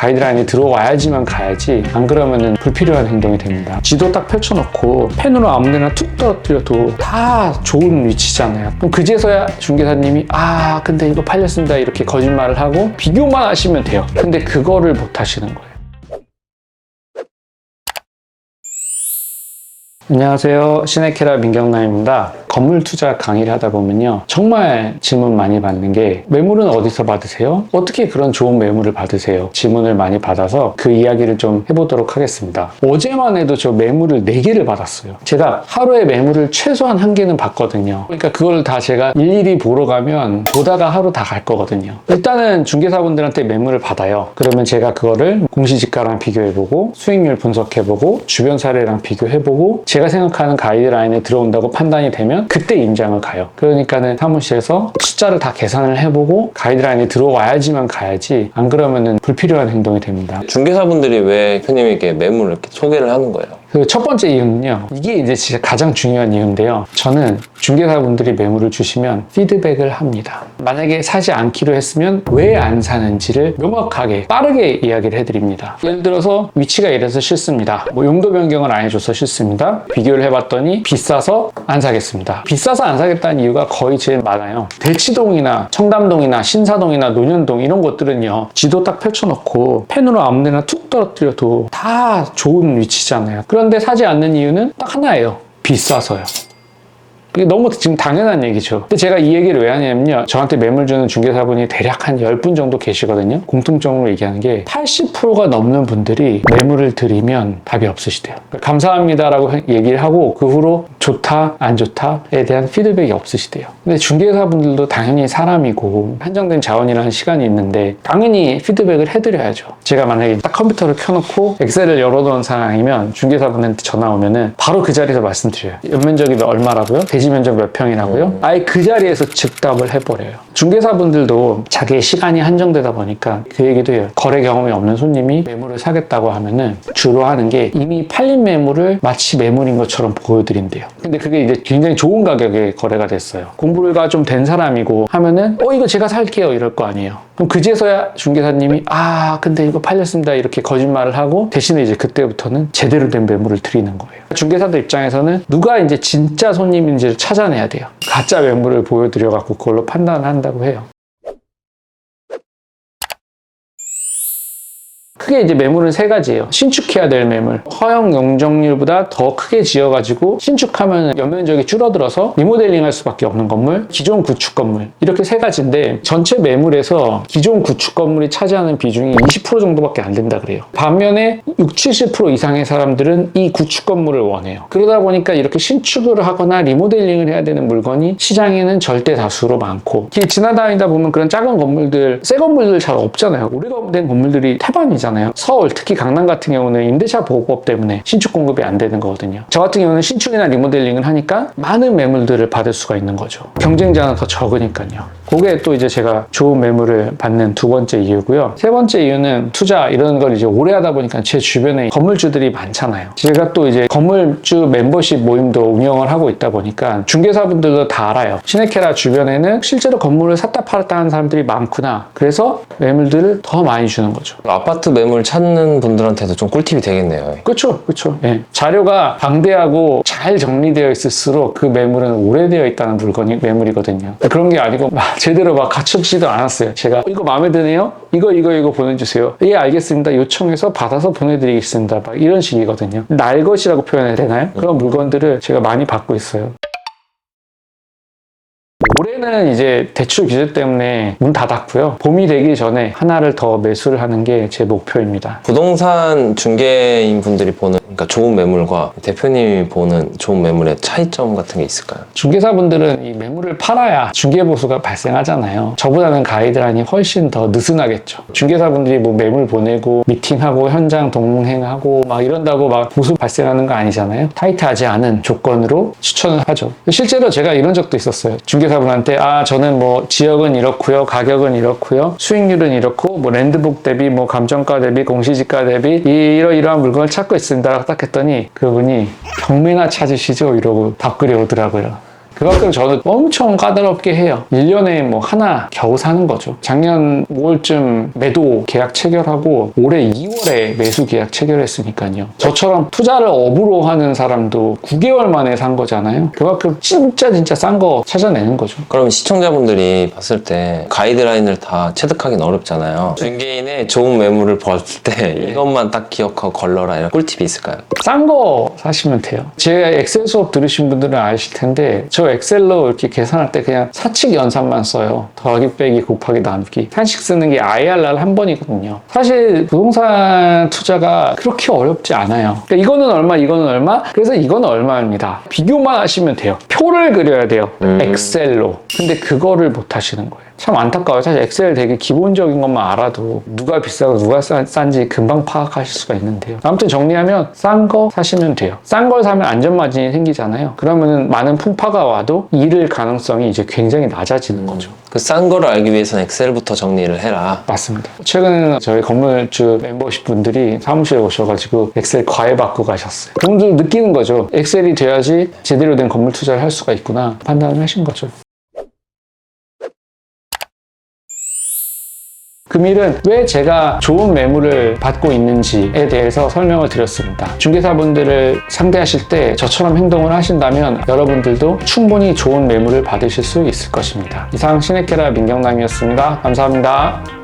가이드라인에 들어와야지만 가야지 안 그러면은 불필요한 행동이 됩니다. 지도 딱 펼쳐놓고 펜으로 아무데나 툭 떨어뜨려도 다 좋은 위치잖아요. 그럼 그제서야 중개사님이 아 근데 이거 팔렸습니다 이렇게 거짓말을 하고 비교만 하시면 돼요. 근데 그거를 못 하시는 거예요. 안녕하세요. 시네케라 민경남입니다. 건물 투자 강의를 하다 보면요. 정말 질문 많이 받는 게 매물은 어디서 받으세요? 어떻게 그런 좋은 매물을 받으세요? 질문을 많이 받아서 그 이야기를 좀 해보도록 하겠습니다. 어제만 해도 저 매물을 4개를 받았어요. 제가 하루에 매물을 최소한 한 개는 받거든요. 그러니까 그걸 다 제가 일일이 보러 가면 보다가 하루 다 갈 거거든요. 일단은 중개사분들한테 매물을 받아요. 그러면 제가 그거를 공시지가랑 비교해보고 수익률 분석해보고 주변 사례랑 비교해보고 제가 생각하는 가이드라인에 들어온다고 판단이 되면 그때 임장을 가요. 그러니까는 사무실에서 숫자를 다 계산을 해보고 가이드라인에 들어와야지만 가야지 안 그러면은 불필요한 행동이 됩니다. 중개사분들이 왜 대표님에게 매물을 이렇게 소개를 하는 거예요? 그 첫 번째 이유는요. 이게 이제 진짜 가장 중요한 이유인데요. 저는 중개사분들이 매물을 주시면 피드백을 합니다. 만약에 사지 않기로 했으면 왜 안 사는지를 명확하게 빠르게 이야기를 해드립니다. 예를 들어서 위치가 이래서 싫습니다. 뭐 용도 변경을 안 해줘서 싫습니다. 비교를 해봤더니 비싸서 안 사겠습니다. 비싸서 안 사겠다는 이유가 거의 제일 많아요. 대치동이나 청담동이나 신사동이나 논현동 이런 곳들은요. 지도 딱 펼쳐놓고 펜으로 아무데나 툭 떨어뜨려도 다 좋은 위치잖아요. 그런데 사지 않는 이유는 딱 하나예요. 비싸서요. 그게 너무 지금 당연한 얘기죠. 근데 제가 이 얘기를 왜 하냐면요. 저한테 매물 주는 중개사분이 대략 한 10분 정도 계시거든요. 공통적으로 얘기하는 게 80%가 넘는 분들이 매물을 드리면 답이 없으시대요. 감사합니다라고 얘기를 하고 그 후로 좋다, 안 좋다에 대한 피드백이 없으시대요. 근데 중개사분들도 당연히 사람이고 한정된 자원이라는 시간이 있는데 당연히 피드백을 해드려야죠. 제가 만약에 딱 컴퓨터를 켜놓고 엑셀을 열어놓은 상황이면 중개사분한테 전화 오면은 바로 그 자리에서 말씀드려요. 연면적이 얼마라고요? 대지 면적 몇 평이라고요? 아예 그 자리에서 즉답을 해버려요. 중개사분들도 자기의 시간이 한정되다 보니까 그 얘기도 해요. 거래 경험이 없는 손님이 매물을 사겠다고 하면은 주로 하는 게 이미 팔린 매물을 마치 매물인 것처럼 보여드린대요. 근데 그게 이제 굉장히 좋은 가격에 거래가 됐어요. 공부가 좀 된 사람이고 하면은 어 이거 제가 살게요 이럴 거 아니에요. 그럼 그제서야 중개사님이 아 근데 이거 팔렸습니다 이렇게 거짓말을 하고 대신에 이제 그때부터는 제대로 된 매물을 드리는 거예요. 중개사들 입장에서는 누가 이제 진짜 손님인지를 찾아내야 돼요. 가짜 매물을 보여드려 갖고 그걸로 판단을 한다고 해요. 크게 이제 매물은 세 가지예요. 신축해야 될 매물. 허용 용적률보다 더 크게 지어가지고 신축하면 연면적이 줄어들어서 리모델링 할 수밖에 없는 건물. 기존 구축 건물. 이렇게 세 가지인데 전체 매물에서 기존 구축 건물이 차지하는 비중이 20% 정도밖에 안 된다 그래요. 반면에 60, 70% 이상의 사람들은 이 구축 건물을 원해요. 그러다 보니까 이렇게 신축을 하거나 리모델링을 해야 되는 물건이 시장에는 절대 다수로 많고 길 지나다니다 보면 그런 작은 건물들, 새 건물들 잘 없잖아요. 오래된 건물들이 태반이잖아요. 서울, 특히 강남 같은 경우는 임대차 보호법 때문에 신축 공급이 안 되는 거거든요. 저 같은 경우는 신축이나 리모델링을 하니까 많은 매물들을 받을 수가 있는 거죠. 경쟁자는 더 적으니까요. 그게 또 이제 제가 좋은 매물을 받는 두 번째 이유고요. 세 번째 이유는 투자 이런 걸 이제 오래 하다 보니까 제 주변에 건물주들이 많잖아요. 제가 또 이제 건물주 멤버십 모임도 운영을 하고 있다 보니까 중개사분들도 다 알아요. 시네케라 주변에는 실제로 건물을 샀다 팔았다 하는 사람들이 많구나. 그래서 매물들을 더 많이 주는 거죠. 아파트 매물 찾는 분들한테도 좀 꿀팁이 되겠네요. 그렇죠, 그렇죠. 예. 자료가 방대하고 잘 정리되어 있을수록 그 매물은 오래되어 있다는 물건이 매물이거든요. 그런 게 아니고 막 제대로 막 갖춰지지도 않았어요. 제가 이거 마음에 드네요. 이거 이거 이거 보내주세요. 예, 알겠습니다. 요청해서 받아서 보내드리겠습니다. 막 이런 식이거든요. 날 것이라고 표현해야 되나요? 그런 물건들을 제가 많이 받고 있어요. 올해는 이제 대출 규제 때문에 문 닫았고요. 봄이 되기 전에 하나를 더 매수를 하는 게 제 목표입니다. 부동산 중개인 분들이 보는 그러니까 좋은 매물과 대표님이 보는 좋은 매물의 차이점 같은 게 있을까요? 중개사분들은 이 매물을 팔아야 중개보수가 발생하잖아요. 저보다는 가이드라인이 훨씬 더 느슨하겠죠. 중개사분들이 뭐 매물 보내고 미팅하고 현장 동행하고 막 이런다고 막 보수 발생하는 거 아니잖아요. 타이트하지 않은 조건으로 추천을 하죠. 실제로 제가 이런 적도 있었어요. 중개사분한테 아 저는 뭐 지역은 이렇고요, 가격은 이렇고요, 수익률은 이렇고 뭐 랜드북 대비 뭐 감정가 대비 공시지가 대비 이러이러한 물건을 찾고 있습니다. 딱 했더니 그분이 경매나 찾으시죠 이러고 답글이 오더라고요. 그만큼 저는 엄청 까다롭게 해요. 1년에 뭐 하나 겨우 사는 거죠. 작년 5월쯤 매도 계약 체결하고 올해 2월에 매수 계약 체결했으니까요. 저처럼 투자를 업으로 하는 사람도 9개월 만에 산 거잖아요. 그만큼 진짜 진짜 싼 거 찾아내는 거죠. 그럼 시청자분들이 봤을 때 가이드라인을 다 체득하기는 어렵잖아요. 중개인의 좋은 매물을 봤을 때 이것만 딱 기억하고 걸러라 이런 꿀팁이 있을까요? 싼 거 사시면 돼요. 제 엑셀 수업 들으신 분들은 아실 텐데 저 엑셀로 이렇게 계산할 때 그냥 사칙 연산만 써요. 더하기 빼기 곱하기 나누기. 한식 쓰는 게 IRR 한 번이거든요. 사실 부동산 투자가 그렇게 어렵지 않아요. 그러니까 이거는 얼마, 이거는 얼마, 그래서 이거는 얼마입니다. 비교만 하시면 돼요. 표를 그려야 돼요. 음. 엑셀로. 근데 그거를 못 하시는 거예요. 참 안타까워요. 사실 엑셀 되게 기본적인 것만 알아도 누가 비싸고 누가 싼- 싼지 금방 파악하실 수가 있는데요. 아무튼 정리하면 싼 거 사시면 돼요. 싼 걸 사면 안전마진이 생기잖아요. 그러면은 많은 풍파가 와도 잃을 가능성이 이제 굉장히 낮아지는 거죠. 그 싼 거를 알기 위해서는 엑셀부터 정리를 해라. 맞습니다. 최근에는 저희 건물주 멤버십 분들이 사무실에 오셔가지고 엑셀 과외 받고 가셨어요. 그분들 느끼는 거죠. 엑셀이 돼야지 제대로 된 건물 투자를 할 수가 있구나 판단을 하신 거죠. 금일은 왜 제가 좋은 매물을 받고 있는지에 대해서 설명을 드렸습니다. 중개사분들을 상대하실 때 저처럼 행동을 하신다면 여러분들도 충분히 좋은 매물을 받으실 수 있을 것입니다. 이상 시네케라 민경남이었습니다. 감사합니다.